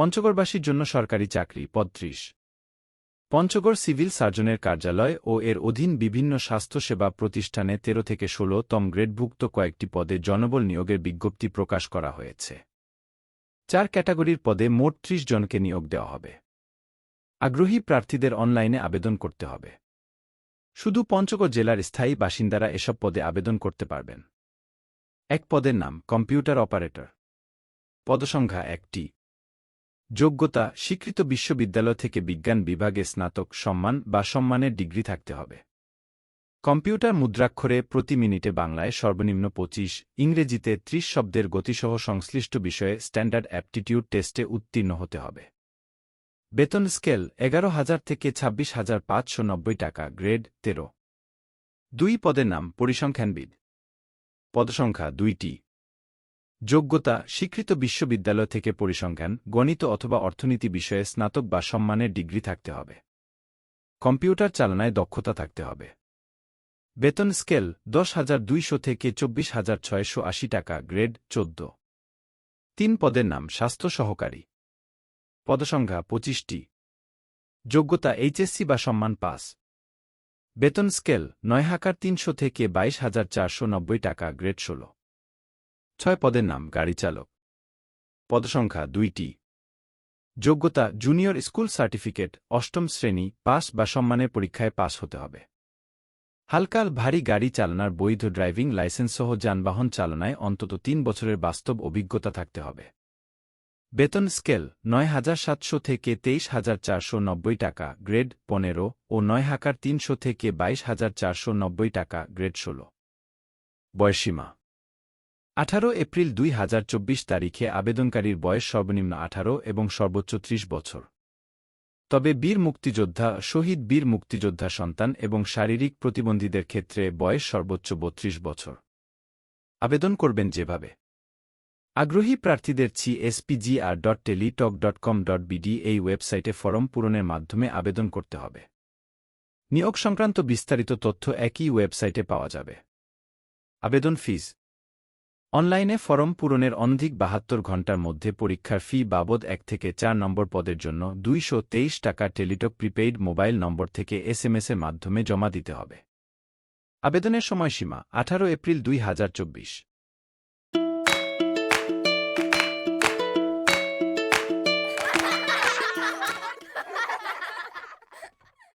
পঞ্চগড়বাসীর জন্য সরকারি চাকরি, পঁয়ত্রিশ। পঞ্চগড় সিভিল সার্জনের কার্যালয় ও এর অধীন বিভিন্ন স্বাস্থ্যসেবা প্রতিষ্ঠানে তেরো থেকে ষোলো তম গ্রেডভুক্ত কয়েকটি পদে জনবল নিয়োগের বিজ্ঞপ্তি প্রকাশ করা হয়েছে। চার ক্যাটাগরির পদে মোট ত্রিশ জনকে নিয়োগ দেওয়া হবে। আগ্রহী প্রার্থীদের অনলাইনে আবেদন করতে হবে। শুধু পঞ্চগড় জেলার স্থায়ী বাসিন্দারা এসব পদে আবেদন করতে পারবেন। এক পদের নাম, কম্পিউটার অপারেটর। পদসংখ্যা একটি। যোগ্যতা স্বীকৃত বিশ্ববিদ্যালয় থেকে বিজ্ঞান বিভাগে স্নাতক সম্মান বা সম্মানের ডিগ্রি থাকতে হবে। কম্পিউটার মুদ্রাক্ষরে প্রতি মিনিটে বাংলায় সর্বনিম্ন পঁচিশ, ইংরেজিতে ত্রিশ শব্দের গতিসহ সংশ্লিষ্ট বিষয়ে স্ট্যান্ডার্ড অ্যাপটিটিউড টেস্টে উত্তীর্ণ হতে হবে। বেতন স্কেল এগারো হাজার থেকে ছাব্বিশ হাজার পাঁচশো নব্বই টাকা, গ্রেড তেরো। দুই পদের নাম পরিসংখ্যানবিদ। পদসংখ্যা দুইটি। যোগ্যতা স্বীকৃত বিশ্ববিদ্যালয় থেকে পরিসংখ্যান, গণিত অথবা অর্থনীতি বিষয়ে স্নাতক বা সম্মানের ডিগ্রি থাকতে হবে। কম্পিউটার চালনায় দক্ষতা থাকতে হবে। বেতন স্কেল দশ হাজার দুইশো থেকে চব্বিশ হাজার ছয়শো আশি টাকা, গ্রেড চোদ্দ। তিন পদের নাম স্বাস্থ্য সহকারী। পদসংখ্যা পঁচিশটি। যোগ্যতা এইচএসসি বা সম্মান পাস। বেতন স্কেল নয় হাকার তিনশো থেকে বাইশ হাজার চারশো নব্বই টাকা, গ্রেড ষোলো। ছয় পদের নাম গাড়ি চালক। পদসংখ্যা দুইটি। যোগ্যতা জুনিয়র স্কুল সার্টিফিকেট অষ্টম শ্রেণি পাস বা সম্মানের পরীক্ষায় পাস হতে হবে। হালকাল ভারী গাড়ি চালানোর বৈধ ড্রাইভিং লাইসেন্স সহ যানবাহন চালনায় অন্তত তিন বছরের বাস্তব অভিজ্ঞতা থাকতে হবে। বেতন স্কেল নয় হাজার সাতশো থেকে তেইশ হাজার চারশো নব্বই টাকা, গ্রেড পনেরো ও নয় হাকার তিনশো থেকে বাইশ হাজার চারশো নব্বই টাকা, গ্রেড ষোলো। বয়সীমা আঠারো এপ্রিল দুই হাজার চব্বিশ তারিখে আবেদনকারীর বয়স সর্বনিম্ন আঠারো এবং সর্বোচ্চ ত্রিশ বছর। তবে বীর মুক্তিযোদ্ধা, শহীদ বীর মুক্তিযোদ্ধা সন্তান এবং শারীরিক প্রতিবন্ধীদের ক্ষেত্রে বয়স সর্বোচ্চ বত্রিশ বছর। আবেদন করবেন যেভাবে। আগ্রহী প্রার্থীদের ছি SPGR dot Teletalk dot com dot BD এই ওয়েবসাইটে ফরম পূরণের মাধ্যমে আবেদন করতে হবে। নিয়োগ সংক্রান্ত বিস্তারিত তথ্য একই ওয়েবসাইটে পাওয়া যাবে। আবেদন ফিজ অনলাইনে ফরম পূরণের অনধিক বাহাত্তর ঘণ্টার মধ্যে পরীক্ষার ফি বাবদ এক থেকে চার নম্বর পদের জন্য দুইশো তেইশ টাকা টেলিটক প্রিপেইড মোবাইল নম্বর থেকে এসএমএসের মাধ্যমে জমা দিতে হবে। আবেদনের সময়সীমা আঠারো এপ্রিল দুই